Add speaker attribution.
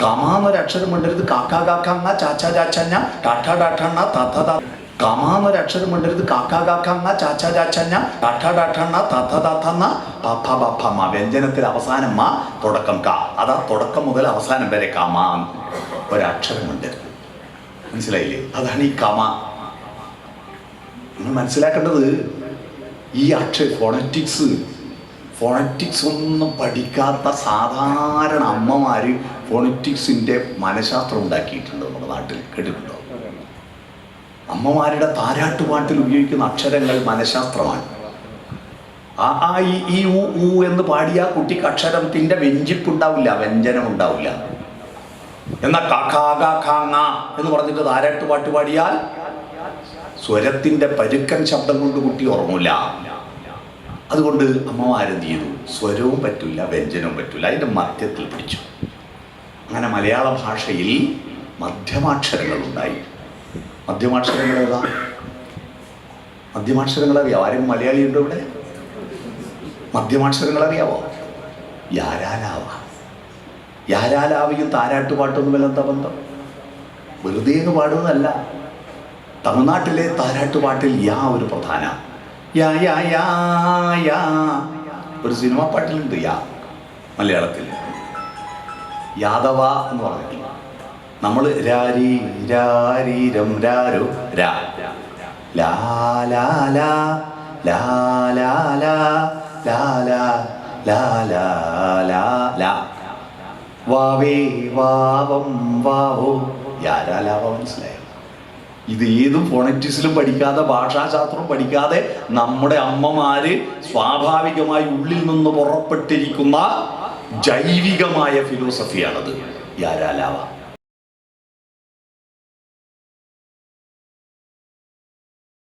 Speaker 1: കമ എന്നൊരു അക്ഷരം മിണ്ടരുത് കാക്ക കാക്കങ്ങ ചാച്ചാ ചാച്ചഞ്ഞ ടാട്ട ടാട്ടണ്ണ തത്ത ത കമ എന്നൊരു അക്ഷരം മിണ്ടരുത് കാക്ക കാക്കങ്ങ ചാച്ചാ ചാച്ചഞ്ഞ ടാട്ട ടാട്ടണ്ണ തത്ത തത്തന്ന പപ്പ പപ്പ മ. വ്യഞ്ജനത്തിൽ അവസാനം മാ തുടക്കം ക. അതാ തുടക്കം മുതൽ അവസാനം വരെ കമ ഒരക്ഷരമുണ്ട് മനസ്സിലായില്ലേ? അതാണ് ഈ കമ നിങ്ങൾ മനസ്സിലാക്കേണ്ടത് ഈ അക്ഷര ഫോണറ്റിക്സ് ഫോണറ്റിക്സ് ഒന്നും പഠിക്കാത്ത സാധാരണ അമ്മമാർ ഫോണറ്റിക്സിന്റെ മനഃശാസ്ത്രം ഉണ്ടാക്കിയിട്ടുണ്ട് നമ്മുടെ നാട്ടിൽ. കേട്ടിട്ടുണ്ടോ? അമ്മമാരുടെ താരാട്ടുപാട്ടിൽ ഉപയോഗിക്കുന്ന അക്ഷരങ്ങൾ മനഃശാസ്ത്രമാണ്. ആ ആ ഈ ഉ ഊ എന്ന് പാടിയ കുട്ടിക്ക് അക്ഷരത്തിന്റെ വെഞ്ചിപ്പുണ്ടാവില്ല വ്യഞ്ജനം ഉണ്ടാവില്ല എന്നാൽ കാങ്ങ എന്ന് പറഞ്ഞിട്ട് താരാട്ട് പാട്ട് പാടിയാൽ സ്വരത്തിന്റെ പരുക്കൻ ശബ്ദം കൊണ്ട് കുട്ടി ഉറങ്ങില്ല അതുകൊണ്ട് അമ്മമാരെന്ത് ചെയ്തു? സ്വരവും പറ്റില്ല വ്യഞ്ജനവും പറ്റില്ല അതിന്റെ മധ്യത്തിൽ പിടിച്ചു. അങ്ങനെ മലയാള ഭാഷയിൽ മധ്യമാക്ഷരങ്ങൾ ഉണ്ടായി മധ്യമാക്ഷരങ്ങൾ ഏതാ? മധ്യമാക്ഷരങ്ങൾ അറിയാവോ? ആരും മലയാളി ഉണ്ടോ ഇവിടെ? മധ്യമാക്ഷരങ്ങൾ അറിയാവോ? യാരാലാവ? യാരാലാവയും താരാട്ടുപാട്ടൊന്നും വല്ല എന്താ ബന്ധം? വെറുതെ എന്ന് പാടുന്നതല്ല. തമിഴ്നാട്ടിലെ താരാട്ടുപാട്ടിൽ യാ ഒരു പ്രധാന. യാ യാ യാ യാ. ഒരു സിനിമാ പാട്ടിലുണ്ട് യാ മലയാളത്തിൽ. യാദവ എന്ന് പറഞ്ഞിട്ടുണ്ട് നമ്മൾ രാരി രാരോ രാ ലാ ലാ വാവേ വാവം ഇത് ഏതും ഫോണറ്റിക്സിലും പഠിക്കാതെ ഭാഷാശാസ്ത്രം പഠിക്കാതെ നമ്മുടെ അമ്മമാര് സ്വാഭാവികമായി ഉള്ളിൽ നിന്ന് പുറപ്പെട്ടിരിക്കുന്ന ജൈവികമായ ഫിലോസഫിയാണത് യാരാലാവ.